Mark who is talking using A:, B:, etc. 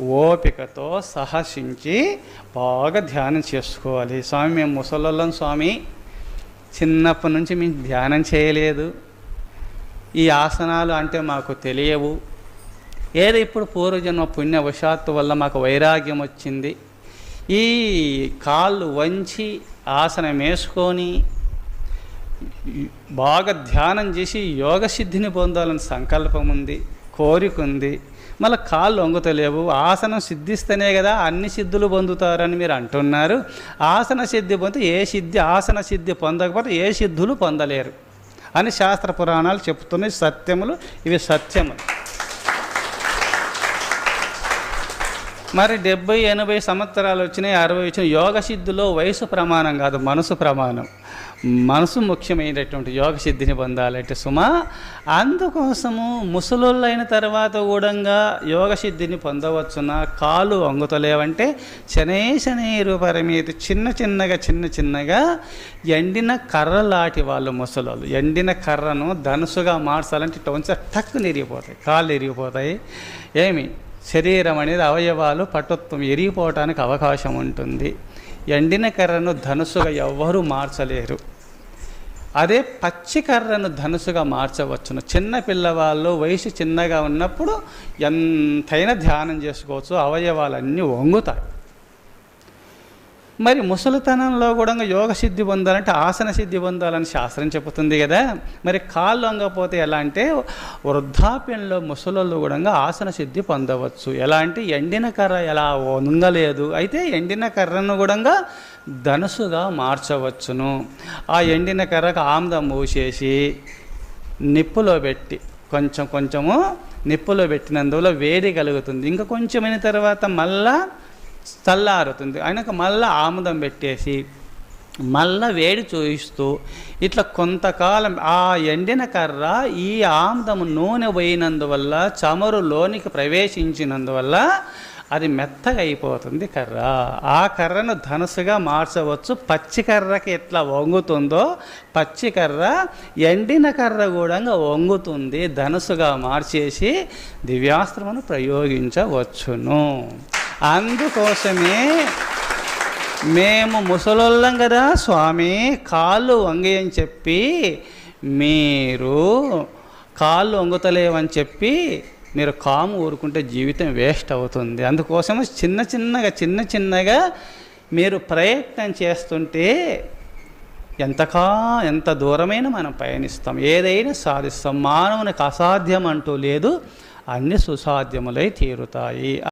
A: ఓపికతో సహసించి బాగా ధ్యానం చేసుకోవాలి. స్వామి మేము ముసలోళ్ళం స్వామి. చిన్నప్పటి నుంచి మేము ధ్యానం చేయలేదు. ఈ ఆసనాలు అంటే మాకు తెలియవు. ఏదో ఇప్పుడు పూర్వజన్మ పుణ్యవశాత్తు వల్ల మాకు వైరాగ్యం వచ్చింది. ఈ కాళ్ళు వంచి ఆసనం వేసుకొని బాగా ధ్యానం చేసి యోగ సిద్ధిని పొందాలని సంకల్పం ఉంది కోరిక ఉంది. మళ్ళీ కాళ్ళు వంగుతలేవు ఆసనం సిద్ధిస్తేనే కదా అన్ని సిద్ధులు పొందుతారని మీరు అంటున్నారు. ఆసన సిద్ధి పొందితే ఏ సిద్ధి ఆసన సిద్ధి పొందకపోతే ఏ సిద్ధులు పొందలేరు అని శాస్త్ర పురాణాలు చెప్తున్నాయి. సత్యములు ఇవి సత్యములు. మరి డెబ్బై ఎనభై సంవత్సరాలు వచ్చినాయి అరవై వచ్చినాయి. యోగ సిద్ధిలో వయసు ప్రమాణం కాదు మనసు ప్రమాణం. మనసు ముఖ్యమైనటువంటి యోగ సిద్ధిని పొందాలంటే సుమా? అందుకోసము ముసలోళ్ళైన తర్వాత కూడా యోగ సిద్ధిని పొందవచ్చున? కాలు వంగుతలేవంటే శనే శనేరు పరిమితి చిన్న చిన్నగా చిన్న చిన్నగా ఎండిన కర్ర లాంటి వాళ్ళు ముసలోళ్ళు. ఎండిన కర్రను ధనుసుగా మార్చాలంటే ఇట్లా టక్కు నిరిగిపోతాయి కాళ్ళు ఇరిగిపోతాయి ఏమి? శరీరం అనేది అవయవాలు పటుత్వం ఎరిగిపోవటానికి అవకాశం ఉంటుంది. ఎండిన కర్రను ధనుసుగా ఎవ్వరూ మార్చలేరు. అదే పచ్చి కర్రను ధనుసుగా మార్చవచ్చును. చిన్న పిల్లవాళ్ళు వయసు చిన్నగా ఉన్నప్పుడు ఎంతైనా ధ్యానం చేసుకోవచ్చు. అవయవాలన్నీ వంగుతాయి. మరి ముసలితనంలో కూడా యోగ సిద్ధి పొందాలంటే ఆసన సిద్ధి పొందాలని శాస్త్రం చెబుతుంది కదా. మరి కాళ్ళు అంగపోతే ఎలా అంటే వృద్ధాప్యంలో ముసలోళ్ళు కూడా ఆసన సిద్ధి పొందవచ్చు. ఎలా అంటే ఎండిన కర్ర ఎలా వంగలేదు. అయితే ఎండిన కర్రను కూడా ధనుసుగా మార్చవచ్చును. ఆ ఎండిన కర్రకు ఆముదం మూసేసి నిప్పులో పెట్టి కొంచెం కొంచెము నిప్పులో పెట్టినందువల్ల వేడి కలుగుతుంది. ఇంకా కొంచెమైన తర్వాత మళ్ళా చల్లారుతుంది. అయినాక మళ్ళీ ఆముదం పెట్టేసి మళ్ళా వేడి చూయిస్తూ ఇట్లా కొంతకాలం ఆ ఎండిన కర్ర ఈ ఆముదము నూనె పోయినందువల్ల చమురు లోనికి ప్రవేశించినందువల్ల అది మెత్తగా అయిపోతుంది కర్ర. ఆ కర్రను ధనుసుగా మార్చవచ్చు. పచ్చి కర్రకి ఎట్లా వంగుతుందో పచ్చి కర్ర ఎండిన కర్ర కూడా వంగుతుంది. ధనుసుగా మార్చేసి దివ్యాస్త్రమును ప్రయోగించవచ్చును. అందుకోసమే మేము ముసలోళ్ళం కదా స్వామి కాళ్ళు వంగి అని చెప్పి మీరు కాళ్ళు వంగుతలేవని చెప్పి మీరు కాము ఊరుకుంటే జీవితం వేస్ట్ అవుతుంది. అందుకోసం చిన్న చిన్నగా చిన్న చిన్నగా మీరు ప్రయత్నం చేస్తుంటే ఎంతకా ఎంత దూరమైన మనం పయనిస్తాం. ఏదైనా సాధిస్తాం. మానవునికి అసాధ్యం అంటూ లేదు అన్ని సుసాధ్యములై తీరుతాయి.